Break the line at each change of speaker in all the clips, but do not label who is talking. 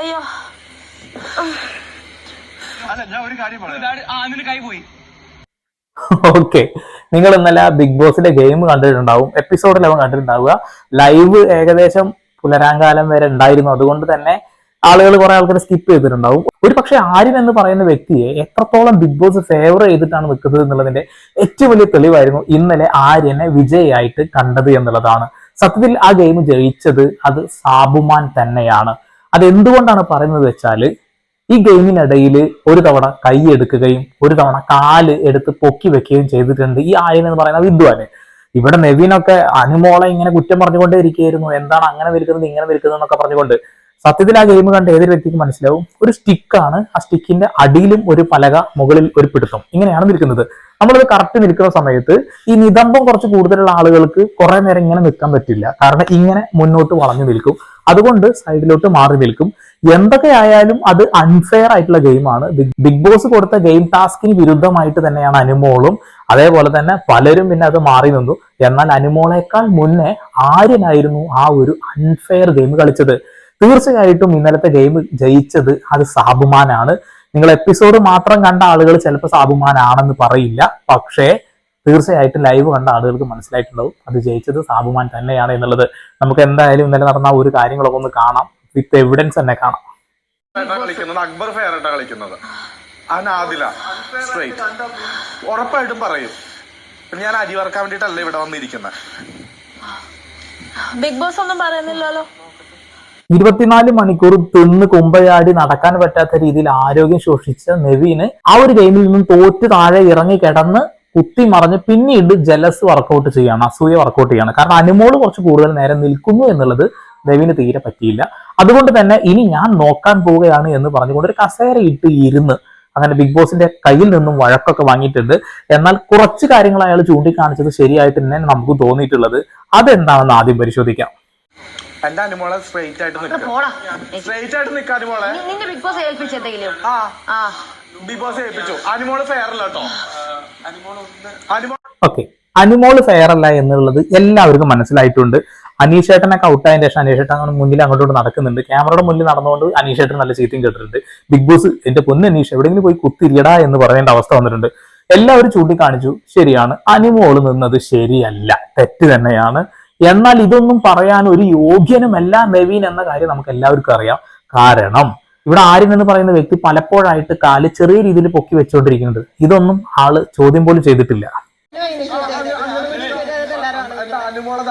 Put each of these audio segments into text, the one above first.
അയ്യോ.
അല്ല ഞാൻ ഒരു കാര്യം
കൈ പോയി.
ഓക്കെ. നിങ്ങൾ ഇന്നലെ ബിഗ് ബോസിന്റെ ഗെയിം കണ്ടിട്ടുണ്ടാവും. എപ്പിസോഡിൽ അവൻ കണ്ടിട്ടുണ്ടാവുക. ലൈവ് ഏകദേശം പുലരാങ്കാലം വരെ ഉണ്ടായിരുന്നു. അതുകൊണ്ട് തന്നെ ആളുകൾ കുറെ ആൾക്കാർ സ്കിപ്പ് ചെയ്തിട്ടുണ്ടാവും. ഒരു പക്ഷെ ആര്യൻ എന്ന് പറയുന്ന വ്യക്തിയെ എത്രത്തോളം ബിഗ് ബോസ് ഫേവർ ചെയ്തിട്ടാണ് നിൽക്കുന്നത് എന്നുള്ളതിന്റെ ഏറ്റവും വലിയ തെളിവായിരുന്നു ഇന്നലെ ആര്യനെ വിജയിയായിട്ട് കണ്ടത് എന്നുള്ളതാണ്. സത്യത്തിൽ ആ ഗെയിം ജയിച്ചത് അത് സാബുമാൻ തന്നെയാണ്. അത് എന്തുകൊണ്ടാണ് പറയുന്നത് വെച്ചാൽ ഈ ഗെയിമിനിടയിൽ ഒരു തവണ കൈ എടുക്കുകയും ഒരു തവണ കാൽ എടുത്ത് പൊക്കി വെക്കുകയും ചെയ്തിട്ടുണ്ട് ഈ ആയൻ എന്ന് പറയുന്നത് വിദ്വാന്. ഇവിടെ നെവിനൊക്കെ അനുമോളെ ഇങ്ങനെ കുറ്റം പറഞ്ഞുകൊണ്ടേ ഇരിക്കുകയായിരുന്നു എന്താണ് അങ്ങനെ നിൽക്കുന്നത് ഇങ്ങനെ നിൽക്കുന്നത് എന്നൊക്കെ പറഞ്ഞുകൊണ്ട് സത്യത്തിൽ ആ ഗെയിം കണ്ട ഏതൊരു വ്യക്തിക്ക് മനസ്സിലാവും. ഒരു സ്റ്റിക്കാണ് ആ സ്റ്റിക്കിന്റെ അടിയിലും ഒരു പലക മുകളിൽ ഒരു പിടുത്തം. ഇങ്ങനെയാണ് നിൽക്കുന്നത്. നമ്മളത് കറക്റ്റ് നിൽക്കുന്ന സമയത്ത് ഈ നിതംബം കുറച്ച് കൂടുതലുള്ള ആളുകൾക്ക് കുറെ നേരം ഇങ്ങനെ നിൽക്കാൻ പറ്റില്ല. കാരണം ഇങ്ങനെ മുന്നോട്ട് വളഞ്ഞു നിൽക്കും. അതുകൊണ്ട് സൈഡിലോട്ട് മാറി നിൽക്കും. എന്തൊക്കെ ആയാലും അത് അൺഫെയർ ആയിട്ടുള്ള ഗെയിമാണ് ബിഗ് ബോസ് കൊടുത്ത ഗെയിം ടാസ്കിന് വിരുദ്ധമായിട്ട് തന്നെയാണ് അനുമോളും. അതേപോലെ തന്നെ പലരും പിന്നെ അത് മാറി നിന്നു. എന്നാൽ അനുമോളേക്കാൾ മുന്നേ ആര്യനായിരുന്നു ആ ഒരു അൺഫെയർ ഗെയിം കളിച്ചത്. തീർച്ചയായിട്ടും ഇന്നലത്തെ ഗെയിം ജയിച്ചത് അത് സാബുമാനാണ്. നിങ്ങൾ എപ്പിസോഡ് മാത്രം കണ്ട ആളുകൾ ചിലപ്പോൾ സാബുമാനാണെന്ന് പറയില്ല. പക്ഷേ തീർച്ചയായിട്ടും ലൈവ് കണ്ട ആളുകൾക്ക് മനസ്സിലായിട്ടുണ്ടാവും അത് ജയിച്ചത് സാബുമാൻ തന്നെയാണ് എന്നുള്ളത്. നമുക്ക് എന്തായാലും ഇന്നലെ നടന്ന ഒരു കാര്യങ്ങളൊക്കെ ഒന്ന് കാണാം. വിത്ത് എവിഡൻസ് തന്നെ കാണാം.
കളിക്കുന്നത്. അക്ബർ ഫെയർ ആയിട്ടാ കളിക്കുന്നത് അനാദില സ്ട്രേറ്റ് ഉറപ്പായിട്ടും പറയും. ഞാൻ അരി വറക്കാൻ വേണ്ടിയിട്ടല്ല ഇവിടെ വന്നിരിക്കുന്നത്
ബിഗ് ബോസ് ഒന്നും പറയുന്നില്ലല്ലോ.
ഇരുപത്തിനാല് മണിക്കൂർ തിന്ന് കുമ്പയാടി നടക്കാൻ പറ്റാത്ത രീതിയിൽ ആരോഗ്യം ശോഷിച്ച നെവീന് ആ ഒരു ഗെയിമിൽ നിന്നും തോറ്റ് താഴെ ഇറങ്ങി കിടന്ന് കുത്തി മറിഞ്ഞ് പിന്നീട് ജലസ് വർക്കൗട്ട് ചെയ്യാണ് അസൂയ വർക്കൗട്ട് ചെയ്യാണ്. കാരണം അനുമോൾ കുറച്ച് കൂടുതൽ നേരം നിൽക്കുന്നു എന്നുള്ളത് നെവിന് തീരെ പറ്റിയില്ല. അതുകൊണ്ട് തന്നെ ഇനി ഞാൻ നോക്കാൻ പോവുകയാണ് എന്ന് പറഞ്ഞുകൊണ്ട് ഒരു കസേര ഇട്ട് ഇരുന്ന് അങ്ങനെ ബിഗ് ബോസിന്റെ കയ്യിൽ നിന്നും വഴക്കൊക്കെ വാങ്ങിയിട്ടുണ്ട്. എന്നാൽ കുറച്ച് കാര്യങ്ങൾ അയാൾ ചൂണ്ടിക്കാണിച്ചത് ശരിയായിട്ട് തന്നെ നമുക്ക് തോന്നിയിട്ടുള്ളത്. അതെന്താണെന്ന് ആദ്യം പരിശോധിക്കാം.
എന്റെ അനുമോളെ സ്ട്രൈറ്റ് ആയിട്ട് നിൽക്കുക
പോടാ.
സ്ട്രൈറ്റ് ആയിട്ട് നിൽക്കുക അനുമോളെ.
നിന്നെ ബിഗ് ബോസ് ഏൽപ്പിച്ചെന്തെങ്കിലും
ആ. ബിഗ് ബോസ് ഏൽപ്പിച്ചു. അനുമോൾ ഫെയർ അല്ല കേട്ടോ. അനുമോൾ
ഓക്കെ അനുമോൾ ഫെയർ അല്ല എന്നുള്ളത് എല്ലാവർക്കും മനസ്സിലായിട്ടുണ്ട്. അനീഷേട്ടനൊക്കെ ഔട്ടായതിനു ശേഷം അനീഷേട്ടൻ അങ്ങനെ മുന്നിൽ അങ്ങോട്ടോട്ട് നടക്കുന്നുണ്ട്. ക്യാമറയുടെ മുന്നിൽ നടന്നുകൊണ്ട് അനീഷേട്ടൻ നല്ല ചീത്തയും കേട്ടിട്ടുണ്ട്. ബിഗ് ബോസ് എന്റെ പൊന്ന് അനീഷ് എവിടെയെങ്കിലും പോയി കുത്തിരിയടാ എന്ന് പറയേണ്ട അവസ്ഥ വന്നിട്ടുണ്ട്. എല്ലാവരും ചൂണ്ടിക്കാണിച്ചു. ശരിയാണ്. അനുമോൾ നിന്നത് ശരിയല്ല. തെറ്റ് തന്നെയാണ്. എന്നാൽ ഇതൊന്നും പറയാൻ ഒരു യോഗ്യനുമല്ല നവീൻ എന്ന കാര്യം നമുക്ക് എല്ലാവർക്കും അറിയാം കാരണം ഇവിടെ ആര്യൻ എന്ന് പറയുന്ന വ്യക്തി പലപ്പോഴായിട്ട് കാൽ ചെറിയ രീതിയിൽ പൊക്കി വെച്ചുകൊണ്ടിരിക്കുന്നുണ്ട് ഇതൊന്നും ആൾ ചോദ്യം പോലും ചെയ്തിട്ടില്ല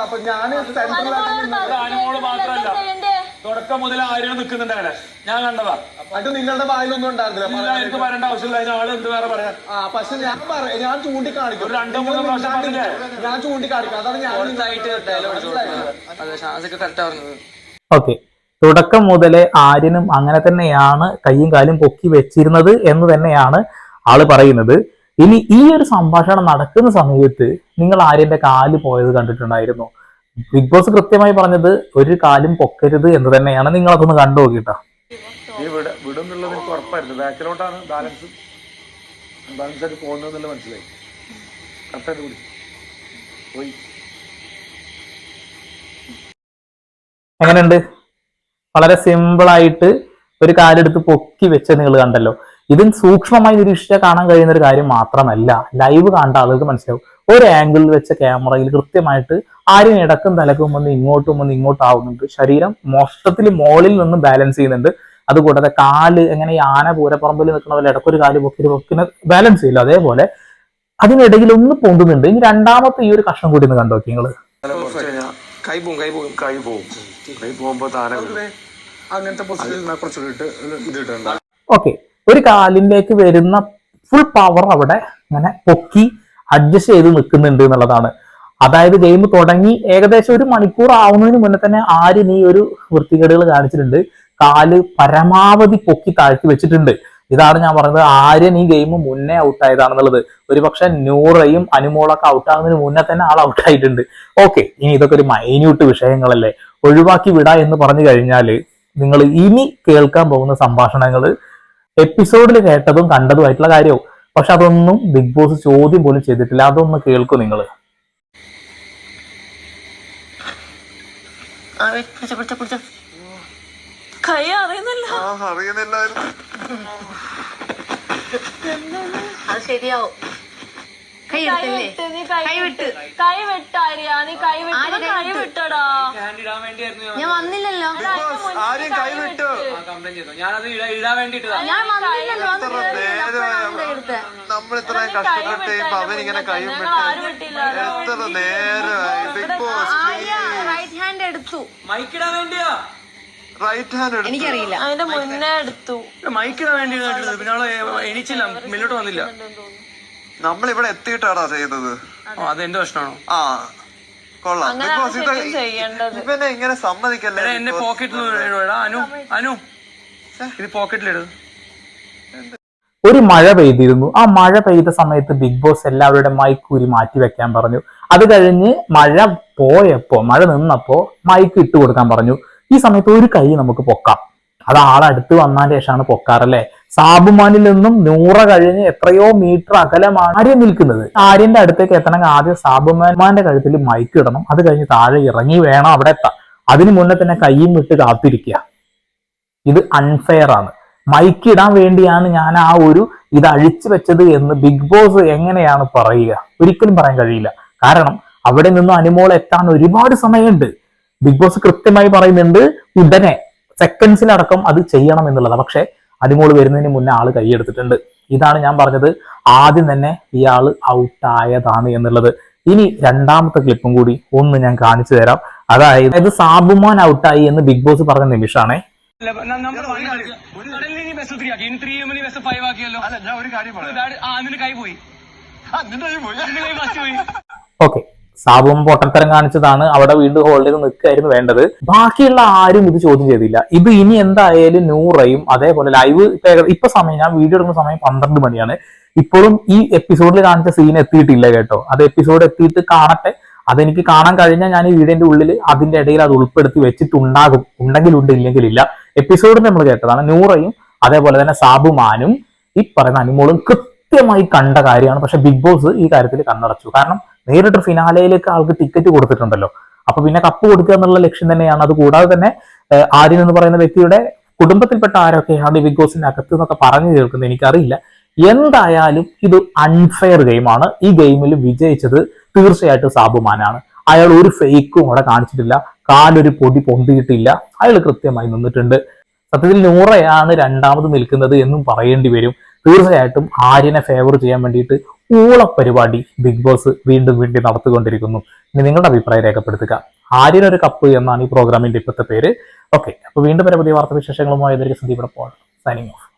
അപ്പൊ ഞാൻ
തുടക്കം മുതൽ ആരും നിൽക്കുന്നുണ്ട് അവിടെ ഞാൻ കണ്ടതാ.
അത് നിങ്ങളുടെ വായിലൊന്നും ഉണ്ടായിരുന്നില്ല.
എനിക്ക് പറയേണ്ട ആവശ്യമില്ല. അതിന് ആൾ എന്ത് വേറെ പറയാൻ?
ആ പക്ഷെ ഞാൻ പറയാം ഞാൻ ചൂണ്ടിക്കാണിക്കും.
രണ്ടു മൂന്ന് പ്രാവശ്യം പറഞ്ഞില്ലേ?
ഞാൻ ചൂണ്ടിക്കാണിക്കും. അതാണ് ഞാൻ
ഷാസൊക്കെ കറക്റ്റ് പറഞ്ഞത്.
ഓക്കെ. തുടക്കം മുതലേ ആര്യനും അങ്ങനെ തന്നെയാണ് കൈയും കാലും പൊക്കി വെച്ചിരുന്നത് എന്ന് തന്നെയാണ് ആൾ പറയുന്നത്. ഇനി ഈ ഒരു സംഭാഷണം നടക്കുന്ന സമയത്ത് നിങ്ങൾ ആര്യന്റെ കാൽ പോയത് കണ്ടിട്ടുണ്ടായിരുന്നു. ബിഗ് ബോസ് കൃത്യമായി പറഞ്ഞത് ഒരു കാലും പൊക്കരുത് എന്ന് തന്നെയാണ് നിങ്ങൾ അതൊന്ന് കണ്ടു നോക്കിട്ടാ
വിടുന്നുള്ളത് എനിക്ക് ഉറപ്പായിരുന്നു. ബാക്കിലോട്ടാണ് ബാലൻസ് ബാലൻസ് ആയിട്ട് മനസ്സിലായി. കറക്റ്റായിട്ട് പിടിച്ചു പോയി.
എങ്ങനെയുണ്ട്? വളരെ സിമ്പിൾ ആയിട്ട് ഒരു കാലെടുത്ത് പൊക്കി വെച്ച് നിങ്ങൾ കണ്ടല്ലോ. ഇത് സൂക്ഷ്മമായി നിരീക്ഷിച്ചാൽ കാണാൻ കഴിയുന്ന ഒരു കാര്യം മാത്രമല്ല. ലൈവ് കണ്ട ആളുകൾക്ക് മനസ്സിലാവും. ഒരു ആംഗിളിൽ വെച്ച ക്യാമറയിൽ കൃത്യമായിട്ട് ആരും ഇടക്കും തലക്കും വന്ന് ഇങ്ങോട്ടും വന്ന് ഇങ്ങോട്ടും ആവുന്നുണ്ട് ശരീരം മൊത്തത്തിൽ മോളിൽ നിന്ന് ബാലൻസ് ചെയ്യുന്നുണ്ട്. അതുകൂടാതെ കാൽ എങ്ങനെ ഈ ആന പൂരപ്പറമ്പിൽ നിൽക്കുന്ന പോലെ ഇടക്കൊരു കാൽ പൊക്കി പൊക്കിന് ബാലൻസ് ചെയ്യില്ല അതേപോലെ അതിനിടയിൽ ഒന്ന് പൊന്തുന്നുണ്ട്. ഇനി രണ്ടാമത്തെ ഈ ഒരു കഷ്ണം കൂടി ഒന്ന് കണ്ടോ നിങ്ങൾ നിങ്ങൾ
കൈ പോകും കൈ പോകും
കൈ പോകും കൈ താനെ അങ്ങനത്തെ പൊസിഷനിൽ കുറച്ചുകൂടി
ഓക്കെ ഒരു കാലിലേക്ക് വരുന്ന ഫുൾ പവർ അവിടെ ഇങ്ങനെ പൊക്കി അഡ്ജസ്റ്റ് ചെയ്ത് നിൽക്കുന്നുണ്ട് എന്നുള്ളതാണ്. അതായത് ഗെയിം തുടങ്ങി ഏകദേശം ഒരു മണിക്കൂർ ആവുന്നതിന് മുന്നേ തന്നെ ആര്യൻ ഈ ഒരു വൃത്തികേടുകൾ കാണിച്ചിട്ടുണ്ട്. കാൽ പരമാവധി പൊക്കി താഴ്ത്തി വെച്ചിട്ടുണ്ട്. ഇതാണ് ഞാൻ പറഞ്ഞത് ആര്യൻ ഈ ഗെയിം മുന്നേ ഔട്ടായതാണെന്നുള്ളത് ഒരുപക്ഷെ നൂറയും അനുമോളൊക്കെ ഔട്ടാകുന്നതിന് മുന്നേ തന്നെ ആൾ ഔട്ട് ആയിട്ടുണ്ട്. ഓക്കെ ഇനി ഇതൊക്കെ ഒരു മൈന്യൂട്ട് വിഷയങ്ങളല്ലേ? ഒഴിവാക്കി വിടാ എന്ന് പറഞ്ഞു കഴിഞ്ഞാൽ നിങ്ങൾ ഇനി കേൾക്കാൻ പോകുന്ന സംഭാഷണങ്ങൾ എപ്പിസോഡിൽ കേട്ടതും കണ്ടതുമായിട്ടുള്ള കാര്യവും. പക്ഷെ അതൊന്നും ബിഗ് ബോസ് ചോദ്യം പോലും ചെയ്തിട്ടില്ല. അതൊന്ന് കേൾക്കും നിങ്ങൾ.
പിടിച്ചോ, പിടിച്ചോ, പിടിച്ചോ. കൈ അറിയുന്നില്ല.
ആ അറിയുന്നില്ലായിരുന്നു.
അത് ശരിയാവും. കൈ
കൈ
കൈ വിട്ട്.
കൈ നീ കൈ വിട്ട്.
കൈ
കൈ വിട്ടടാ.
ഞാൻ വന്നില്ലല്ലോ.
ആരും കൈ വിട്ടു?
ഞാനത് ഇടാ- ഇടാൻ വേണ്ടിട്ട്
ഞാൻ വന്നില്ലല്ലോ. കൈ.
നമ്മൾ ഇത്ര കഷ്ടപ്പെട്ട് അവൻ
ആരും വിട്ടില്ല.
എത്ര നേരമായി ബിഗ് ബോസ്
എടുത്തു.
മൈക്കിടാൻ വേണ്ടിയാ?
റൈറ്റ് ഹാൻഡ്
എനിക്കറിയില്ല.
അതിന്റെ മുന്നേ എടുത്തു.
മൈക്കിടാൻ വേണ്ടി കേട്ടത് പിന്നെ അവൾ എണീച്ചില്ല. മുന്നോട്ട് വന്നില്ല.
നമ്മൾ ഇവിടെ എത്തിയിട്ടാണോ ചെയ്തത്
ഓ അത് എന്റെ പ്രശ്നമാണോ?
ആ കൊള്ളാം. ബിഗ് ബോസ് ഇത്
ശരിക്കും ചെയ്യേണ്ടത്.
ഇവനെ ഇങ്ങനെ സമ്മതിക്കല്ലേ?
എടാ
ബിഗ്
എന്റെ
ബോസ്?
പോക്കറ്റിൽ ഇടാ അനു അനു. ഇത് പോക്കറ്റിലിട്
ഒരു മഴ പെയ്തിരുന്നു. ആ മഴ പെയ്ത സമയത്ത് ബിഗ് ബോസ് എല്ലാവരുടെ മൈക്ക് ഊരി മാറ്റി വെക്കാൻ പറഞ്ഞു. അത് കഴിഞ്ഞ് മഴ പോയപ്പോ മഴ നിന്നപ്പോ മൈക്ക് ഇട്ട് കൊടുക്കാൻ പറഞ്ഞു. ഈ സമയത്ത് ഒരു കൈ നമുക്ക് പൊക്കാം. അത് ആളടുത്ത് വന്നതിന് ശേഷമാണ് പൊക്കാറല്ലേ? സാബുമാനിൽ നിന്നും നൂറ കഴിഞ്ഞ് എത്രയോ മീറ്റർ അകലമാണ് ആര്യൻ നിൽക്കുന്നത്. ആര്യന്റെ അടുത്തേക്ക് എത്തണമെങ്കിൽ ആദ്യം സാബുമാന്റെ കഴുത്തിൽ മൈക്ക് ഇടണം. അത് കഴിഞ്ഞ് താഴെ ഇറങ്ങി വേണം അവിടെ എത്താം അതിനു മുന്നേ തന്നെ കൈയും വിട്ട് കാത്തിരിക്കുക. ഇത് അൺഫെയർ ആണ്. മൈക്ക് ഇടാൻ വേണ്ടിയാണ് ഞാൻ ആ ഒരു ഇത് അഴിച്ചു വെച്ചത് എന്ന് ബിഗ് ബോസ് എങ്ങനെയാണ് പറയുക? ഒരിക്കലും പറയാൻ കഴിയില്ല. കാരണം അവിടെ നിന്നും അനുമോൾ എത്താൻ ഒരുപാട് സമയമുണ്ട്. ബിഗ് ബോസ് കൃത്യമായി പറയുന്നുണ്ട് ഉടനെ സെക്കൻഡ്സിലടക്കം അത് ചെയ്യണം എന്നുള്ളതാണ് പക്ഷെ അനുമോൾ വരുന്നതിന് മുന്നേ ആൾ കൈയെടുത്തിട്ടുണ്ട് ഇതാണ് ഞാൻ പറഞ്ഞത്. ആദ്യം തന്നെ ഇയാൾ ഔട്ടായതാണ് എന്നുള്ളത്. ഇനി രണ്ടാമത്തെ ക്ലിപ്പും കൂടി ഒന്ന് ഞാൻ കാണിച്ചു തരാം. അതായത് സാബുമാൻ ഔട്ടായി എന്ന് ബിഗ് ബോസ് പറഞ്ഞ നിമിഷമാണേ
നമ്മൾ ഇനി ബസ് ത്രീ ആക്കി. ഇനി ത്രീ ഇനി ബസ് ഫൈവ് ആക്കിയല്ലോ.
അല്ല ഞാൻ ഒരു കാര്യം പറയാം.
ഇതാ- ആ നിന്റെ കൈ പോയി.
ആ, നിന്റെ കൈ പോയി.
നിന്റെ കൈ ഫസ്റ്റ് പോയി.
ഓക്കെ സാബും പൊട്ടത്തരം കാണിച്ചതാണ്. അവിടെ വീണ്ടും ഹോൾഡ് ചെയ്ത് നിൽക്കായിരുന്നു വേണ്ടത്. ബാക്കിയുള്ള ആരും ഇത് ചോദ്യം ചെയ്തില്ല. ഇത് ഇനി എന്തായാലും നൂറയും അതേപോലെ ലൈവ് ഇപ്പൊ സമയം ഞാൻ വീഡിയോ എടുക്കുന്ന സമയം പന്ത്രണ്ട് മണിയാണ്. ഇപ്പോഴും ഈ എപ്പിസോഡിൽ കാണിച്ച സീൻ എത്തിയിട്ടില്ല കേട്ടോ. അത് എപ്പിസോഡ് എത്തിയിട്ട് കാണട്ടെ. അതെനിക്ക് കാണാൻ കഴിഞ്ഞാൽ ഞാൻ ഈ വീടിന്റെ ഉള്ളിൽ അതിന്റെ ഇടയിൽ അത് ഉൾപ്പെടുത്തി വെച്ചിട്ടുണ്ടാകും. ഉണ്ടെങ്കിലുണ്ട് ഇല്ലെങ്കിലില്ല. എപ്പിസോഡിൽ നമ്മൾ കേട്ടതാണ്. നൂറയും അതേപോലെ തന്നെ സാബുമാനും ഈ പറയുന്ന അനുമോളും കൃത്യമായി കണ്ട കാര്യമാണ്. പക്ഷെ ബിഗ് ബോസ് ഈ കാര്യത്തിൽ കണ്ണടച്ചു. കാരണം നേരിട്ട് ഫിനാലയിലേക്ക് ആൾക്ക് ടിക്കറ്റ് കൊടുത്തിട്ടുണ്ടല്ലോ. അപ്പൊ പിന്നെ കപ്പ് കൊടുക്കുക എന്നുള്ള ലക്ഷ്യം തന്നെയാണ്. അത് കൂടാതെ തന്നെ ആര്യൻ എന്ന് പറയുന്ന വ്യക്തിയുടെ കുടുംബത്തിൽപ്പെട്ട ആരൊക്കെയാണ് ബിഗ് ബോസിന്റെ അകത്ത് എന്നൊക്കെ പറഞ്ഞു കേൾക്കുന്നത് എനിക്കറിയില്ല. എന്തായാലും ഇത് അൺഫെയർ ഗെയിമാണ് ഈ ഗെയിമിൽ വിജയിച്ചത് തീർച്ചയായിട്ടും സാബുമാനാണ്. അയാൾ ഒരു ഫേക്കും അവിടെ കാണിച്ചിട്ടില്ല. കാലൊരു പൊടി പൊന്തിയിട്ടില്ല. അയാൾ കൃത്യമായി നിന്നിട്ടുണ്ട്. സത്യത്തിൽ നൂറയാണ് രണ്ടാമത് നിൽക്കുന്നത് എന്നും പറയേണ്ടി വരും. തീർച്ചയായിട്ടും ആര്യനെ ഫേവർ ചെയ്യാൻ വേണ്ടിയിട്ട് ഊള പരിപാടി ബിഗ് ബോസ് വീണ്ടും വീണ്ടും നടത്തിക്കൊണ്ടിരിക്കുന്നു. ഇനി നിങ്ങളുടെ അഭിപ്രായം രേഖപ്പെടുത്തുക. ആര്യൻ ഒരു കപ്പ് എന്നാണ് ഈ പ്രോഗ്രാമിന്റെ ഇപ്പോഴത്തെ പേര്. ഓക്കെ അപ്പൊ വീണ്ടും പരമതി വാർത്താവിശേഷങ്ങളുമായി വാർത്താ വിശേഷങ്ങളുമായി പോൾ സൈനിങ് ഓഫ്